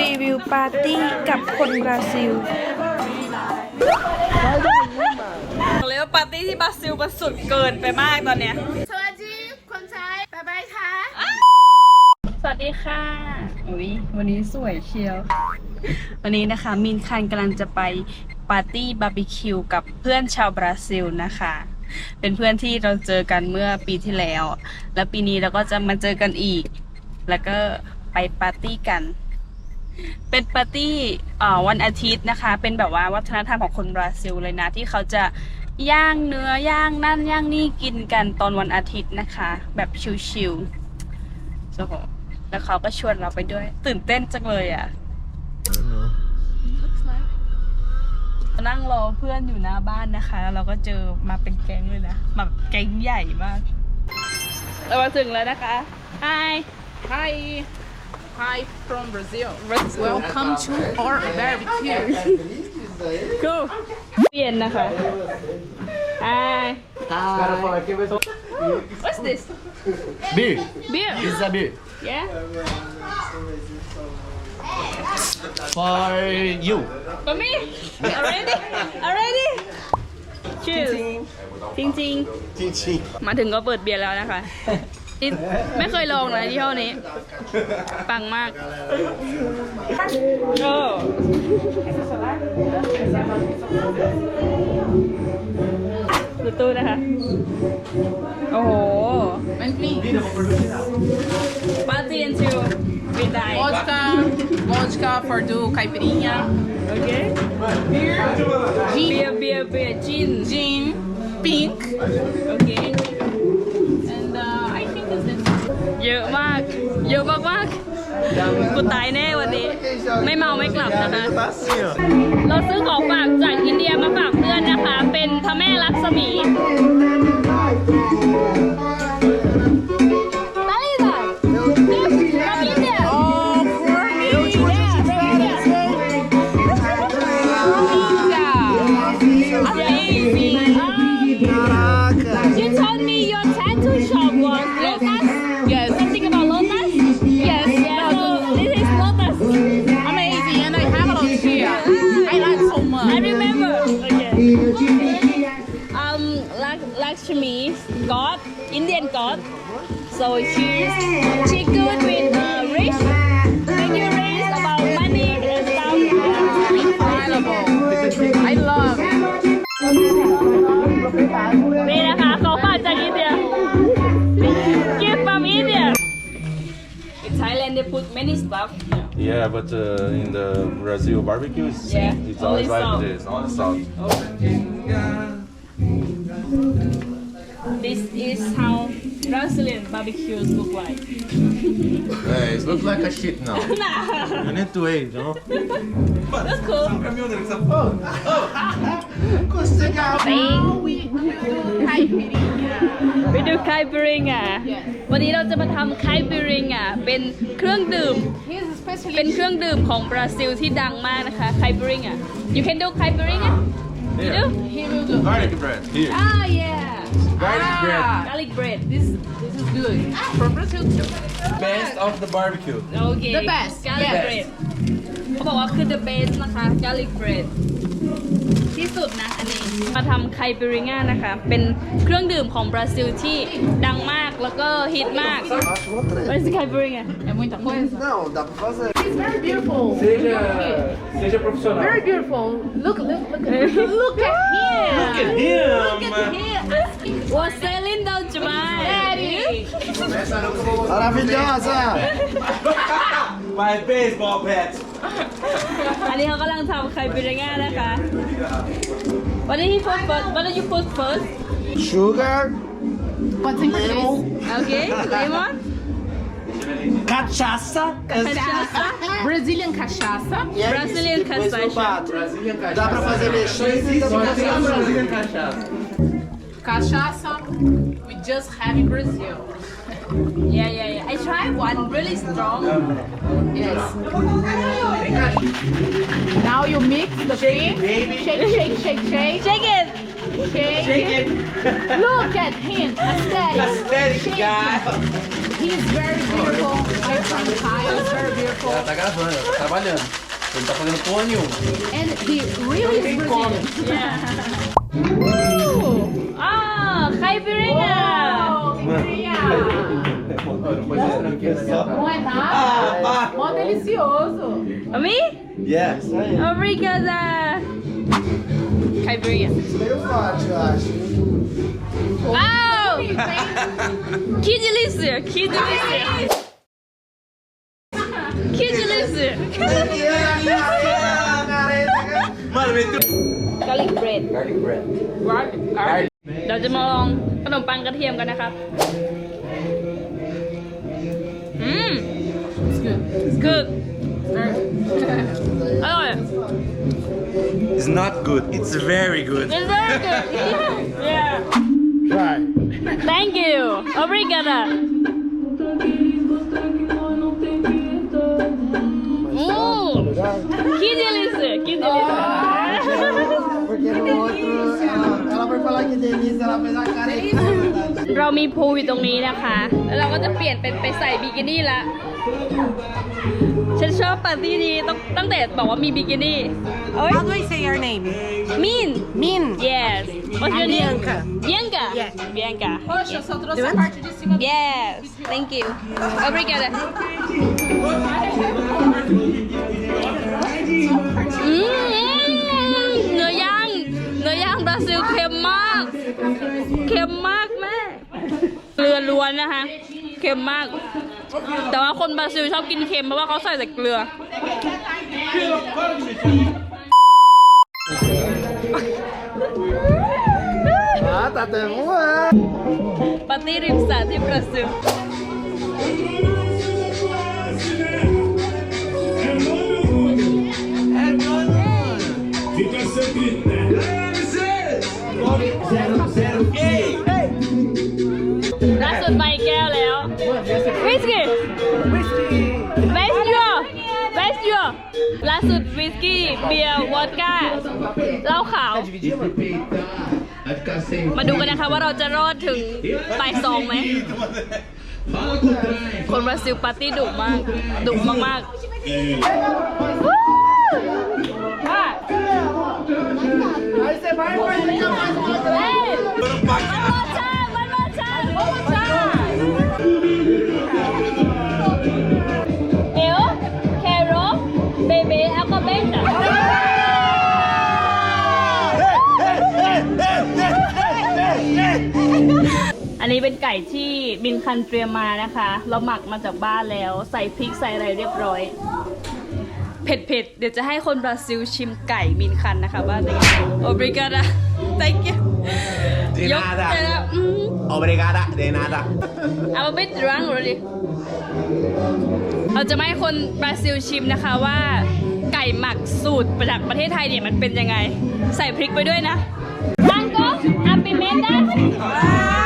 รีวิวปาร์ตี้กับคนบราซิลบอกเลยว่าปาร์ตี้ที่บราซิลมันสุดเกินไปมากตอนเนี้ย สวัสดีคนไทยบ๊ายบายค่ะ สวัสดีค่ะอุ้ยวันนี้สวยเชียว วันนี้นะคะมินคันกำลังจะไปปาร์ตี้บาร์บีคิวกับเพื่อนชาวบราซิลนะคะ เป็นเพื่อนที่เราเจอกันเมื่อปีที่แล้ว แล้วปีนี้เราก็จะมาเจอกันอีก แล้วก็ไปปาร์ตี้กัน เป็นปาร์ตี้วันอาทิตย์นะคะ เป็นแบบว่าวัฒนธรรมของคนบราซิลเลยนะ ที่เขาจะย่างเนื้อย่างนั่นย่างนี่กินกันตอนวันอาทิตย์นะคะ แบบชิลๆโอ้โหแล้วเขาก็ชวนเราไปด้วย ตื่นเต้นจังเลยอะนั่งรอเพื่อนอยู่หน้าบ้านนะคะ แล้วเราก็เจอมาเป็นแก๊งเลยนะมาแบบแก๊งใหญ่มาก เรามาถึงแล้วนะคะ Hi Hi Hi from Brazil Welcome to our barbecue Cool เปลี่ยนนะคะ Hi What's this Beer. Beer This is a beer. Yeah For you. For me Already Already Cheers จริงจริง Tintin. ๆ มาถึงก็เปิดเบียร์แล้วนะคะนี่ ไม่เคยลองนะยี่ห้อนี้ ปังมากโอ้ดูตู้นะคะ โอ้โห and me ปาร์ตี้ until we die vodka vodka for do caipirinha โอเค beer เบีย gin ร์เบียร์เบียร์จิน gin pink โอเค and uh, I think is this เยอะมาก เยอะมากมากกูตายแน่วันนี้ ไม่เมาไม่กลับนะคะ เราซื้อของฝากจากอินเดียมาฝากเพื่อนนะคะ เป็นพระแม่ลักษมี Indian God. So she's she good with uh, rich. When you raise about money and stuff. incredible I love it นี่นะคะเขาฝากจากอินเดีย Gift from India. In Thailand they put many stuff. Yeah, but uh, in the Brazil barbecue, it's, Yeah, it's only always like salt. this, only salt. This is how Brazilian barbecues look like. Hey, it looks like a shit now. you need to wait, no? That's cool. now we do caipirinha ไปดูไคเบริงอะวันนี้เราจะมาทำไคเบริงอะเป็นเครื่องดื่ม His เป็น specialty เครื่องดื่มของบราซิลที่ดังมากนะคะไคเบริงอะ You can do ไคเบริงอะ You do he will do Garlic bread. Here. Ah yeah Garlic bread. Ah, garlic bread this this is good from Brazil too Best of the barbecue. โอเค The best, garlic yes. bread เขาบอกว่าคือ the best นะคะ garlic bread ที่สุดนะอันนี้มาทำไคเบริง่านะคะ เป็นเครื่องดื่มของบราซิลที่ดังมากแล้วก็ฮิตมาก Where's the ไคเบริง่า é muita coisa Não, dá pra fazer. it's very beautiful Seja, seja profissional. very beautiful look look look at look at him Look at him. Você é linda demais Daddy Maravilhosa. My baseball bat. อันนี้เขากำลังทำไคเบริง่านะคะ What did he put first What did you put first Sugar, what's in this Okay lemon cachaça. cachaça Brazilian cachaça E é Brazilian isso, depois eu cachaça. bato. Dá pra fazer mexer e dá pra fazer Brazilian cachaça. cachaça we just have in Brazil Yeah yeah yeah I tried one really strong yes now you mix the thing baby. shake shake shake shake Shake it shake, Shake it. look at him aesthetic Aesthetic guy. he's very beautiful. My friend Kyle is very beautiful. Ela tá gravando, ela tá trabalhando. Ele não tá fazendo porra nenhuma. And he really is Brazilian. Ah, caipirinha! Não é nada. Mó delicioso. A mim? Yeah, isso aí. Obrigada! Caipirinha. Meio forte, eu acho. Uau! Que delícia! Que delícia! Que delícia! Mano, meteu. Garlic bread Garlic bread. เราจะมาลองขนมปังกระเทียมกันนะครับ อืม It's good. good อร่อย It's not good, it's very good. It's very good yeah yeah Try. thank you obrigada Hum, que delícia, que delícia. เรามีพูลอยู่ตรงนี้นะคะ แล้วเราก็จะเปลี่ยนเป็นไปใส่บิกินี่ละ ฉันชอบปาร์ตี้นี้ต้องตั้งแต่บอกว่ามีบิกินี่โอ้ย How do I say your name? มิน Min. yes what's your I'm name Bianca. Bianca Yeah. Bianca Poxa, eu só trouxe a parte de cima do yes thank you obrigada อืมเนื้อย่าง เนื้อย่างบราซิลเค็มมาก เค็มมากแม่ เกลือล้วนนะคะ เค็มมาก แต่ว่าคนบราซิลชอบกินเค็มเพราะว่าเขาใส่แต่เกลือ Ah, tá até voando. ปาร์ตี้ริ เบียร์วอดก้าเหล้าขาว มาดูกันนะคะว่าเราจะรอดถึงปลายซองไหม คนบราซิลปาร์ตี้ดุมาก ดุมากๆว่า Aí você vai e vai ficar mais uma vez. เป็นไก่ที่บินคันเตรียมมานะคะ เราหมักมาจากบ้านแล้ว ใส่พริกใส่อะไรเรียบร้อย เผ็ดๆ เดี๋ยวจะให้คนบราซิลชิมไก่มินคันนะคะว่าเป็นยังไงโอเบริกาดา thank you De ยก nada. เจออืม Obrigada, de nada. เอาไม่ตรังเลยดิเราจะไม่ให้คนบราซิลชิมนะคะว่าไก่หมักสูตรมาจากประเทศไทยเนี่ยมันเป็นยังไง ใส่พริกไปด้วยนะ Franco apimenta Franco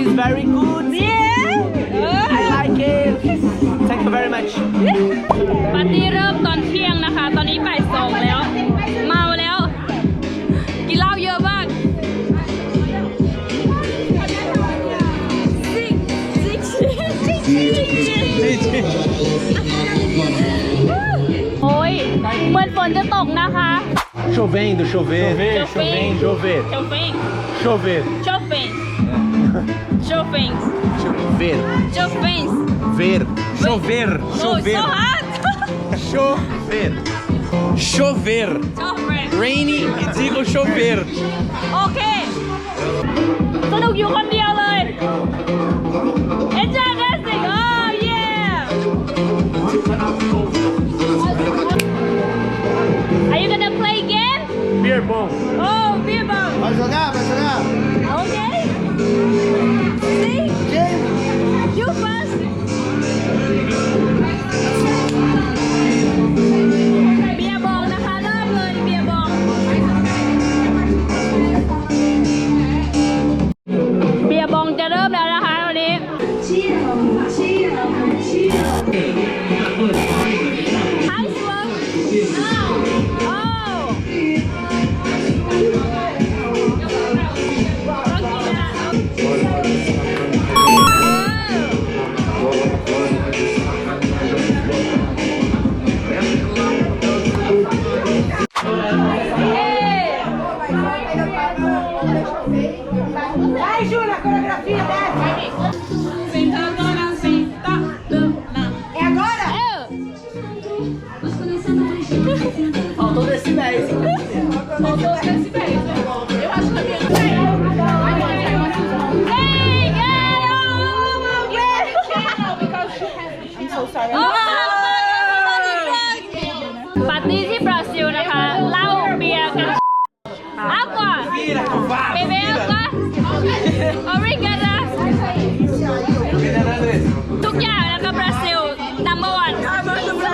is very good. Yeah. I like it. Thank you very much. ปาร์ตี้เริ่มตอนเที่ยงนะคะ ตอนนี้บ่ายสองแล้ว เมาแล้ว กินเหล้าเยอะมากซิกซิกซิกซิกซิกโอ้ย เหมือนฝนจะตกนะคะ Chovendo, chover. Chover. Chover. โชฟิง Chover. โชฟิงโชฟิง Chover. โชฟิง Ver. Chover. โอ้ย so hard Chover. Chover. โชฟิง Rainy it's equal chover. โอเคสนุ 싫어 싫어 싫어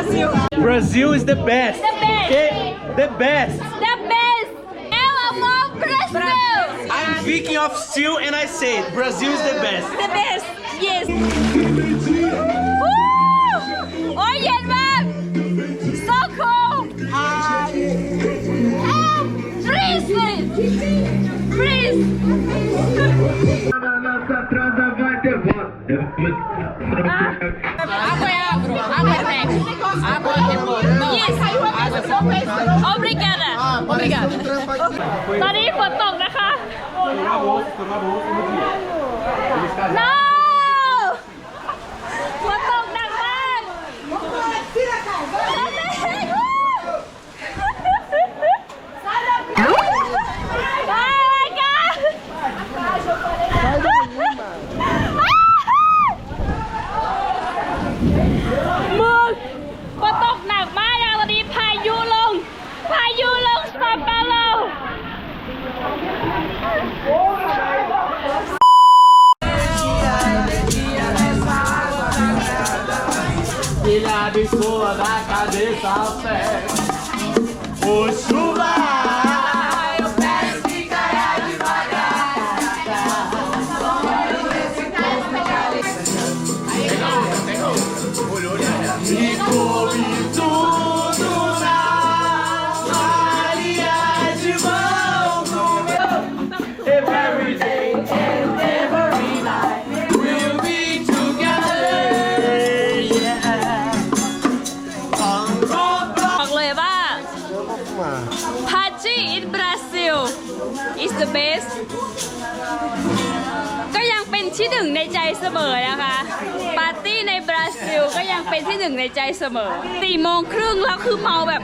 Brazil. Is the best. The best. The best. The best. Eu amo Brazil. I'm speaking of Steel and I say it. Brazil is the best. The best. Yes. Woo! Irmão. So cool. Hi. Help. Freeze. Ah. Água é água. Água é. Yes obrigada Obrigada. ตอนนี้ฝนตกนะคะ no pessoa da cabeça ao pé. O chuva ในใจเสมอนะคะ ปาร์ตี้ในบราซิลก็ยังเป็นที่หนึ่งในใจเสมอสี่โมงครึ่งแล้วคือเมาแบบ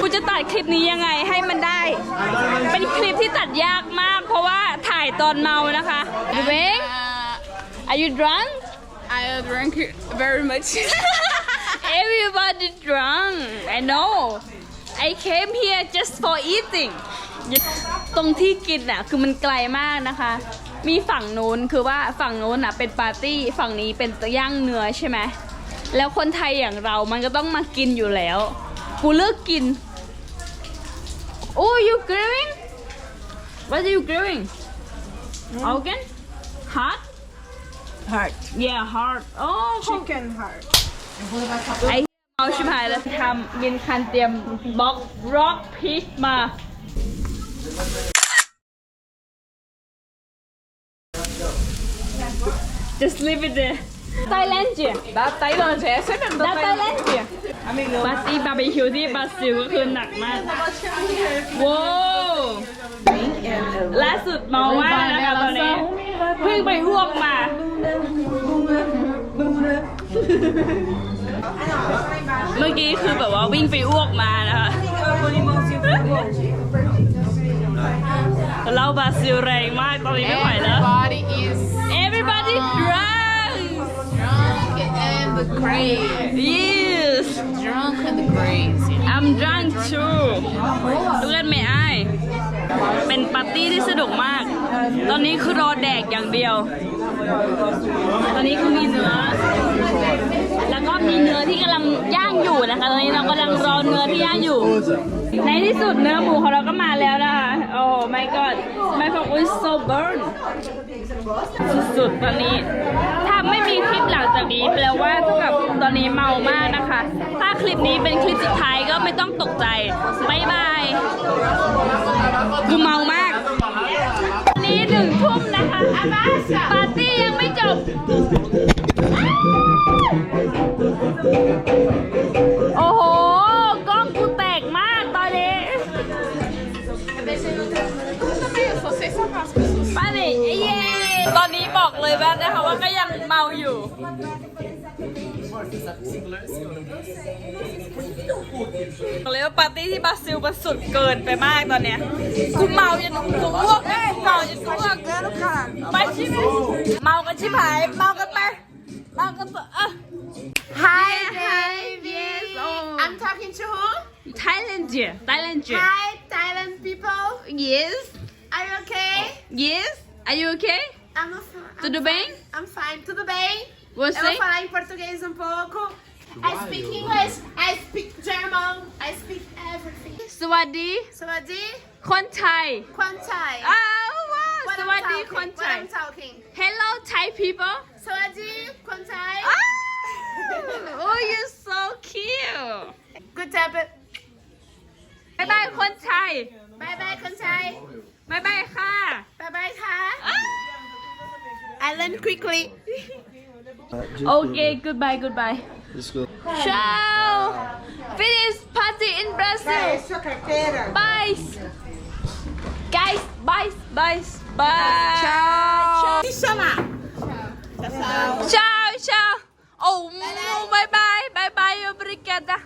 กูจะตัดคลิปนี้ยังไงให้มันได้ เป็นคลิปที่ตัดยากมาก เพราะว่าถ่ายตอนเมานะคะ You bang Are you drunk I drank very much. Everybody drunk. I know. I came here just for eating. ตรงที่กินอะ คือมันไกลมากนะคะ มีฝั่งนู้นคือว่าฝั่งนู้นอะเป็นปาร์ตี้ฝั่งนี้เป็นย่างเนื้อใช่ไหมแล้วคนไทยอย่างเรามันก็ต้องมากินอยู่แล้ว กูเลิกกิน Oh you grilling What are you grilling Organ Heart Heart. Yeah heart Oh Chicken heart. ไอ้เอาชิบหายแล้วทำยินคันเตรียมบล็อกร็อกพีชมา just leave it there ไทยแลนด์ จี Da Tailândia, essa é mesmo ดา da ไทยแลน Tailândia. ด์จีปาร์ตี้บาร์บีคิวที่บราซิลก็คือหนักมากว้าวล่าสุดเมามากนะคะตอนนี้เพิ่งไปอ้วกมา เมื่อกี้คือแบบว่าวิ่งไปอ้วกมานะคะเราบราซิลแรงมากตอนนี้ไม่ไหวแล้ว Everybody is Everybody drunk drunk and crazy. yes Drunk and crazy. I'm drunk too Look at my eye เป็นปาร์ตี้ที่สนุกมาก ตอนนี้คือรอแดกอย่างเดียว ตอนนี้คือมีเนื้อ แล้วก็มีเนื้อที่กำลังย่างอยู่นะคะ ตอนนี้เรากำลังรอเนื้อที่ย่างอยู่ ในที่สุดเนื้อหมูของเราก็มาแล้วนะคะ โอ้ my god my pork is so burn สุดๆตอนนี้ ถ้าไม่มีคลิปหลังจากนี้แปลว่าเท่ากับตอนนี้เมามากนะคะ ถ้าคลิปนี้เป็นคลิปสุดท้ายก็ไม่ต้องตกใจบายบายกูเมามากวันนี้หนึ่งทุ่มนะคะปาร์ตี้ยังไม่จบ เลยว่านะคะว่าก็ยังเมาอยู่ บอกเลยว่าปาร์ตี้ที่บราซิลมันสุดเกินไปมากตอนเนี้ยกูเมาจนกูอ้วกกูเมาจนกูอ้วกไปชิบเมากันชิบหายเมากันไปเมากันต่ออะ Hi Hi yes oh I'm talking to who? Thailand Thailand Hi, Thailand people. yes Are you okay? yes are you okay I'm, fi- I'm tudo bem I'm fine. Tudo bem? Eu vou você falar em português um pouco. I speak English. I speak German. I speak everything. สวัสดี Sawadi, คนไทย Kwantai. อ้าวว้าว What ส I'm วัสดี talking, คนไท What ย I'm talking. Hello Thai people Sawadi, Kwantai. อ้าว Oh you're so cute Good job. บายบายคนไทย Bye bye, Kwantai. บายบายค่ะ Bye bye, Ka. อ้าว I learn quickly. Okay goodbye goodbye. Let's go. Ciao. Finish party in Brazil. Bye. Guys bye bye bye. Ciao. Me chamar. Ciao ciao. Oh bye bye bye bye obrigada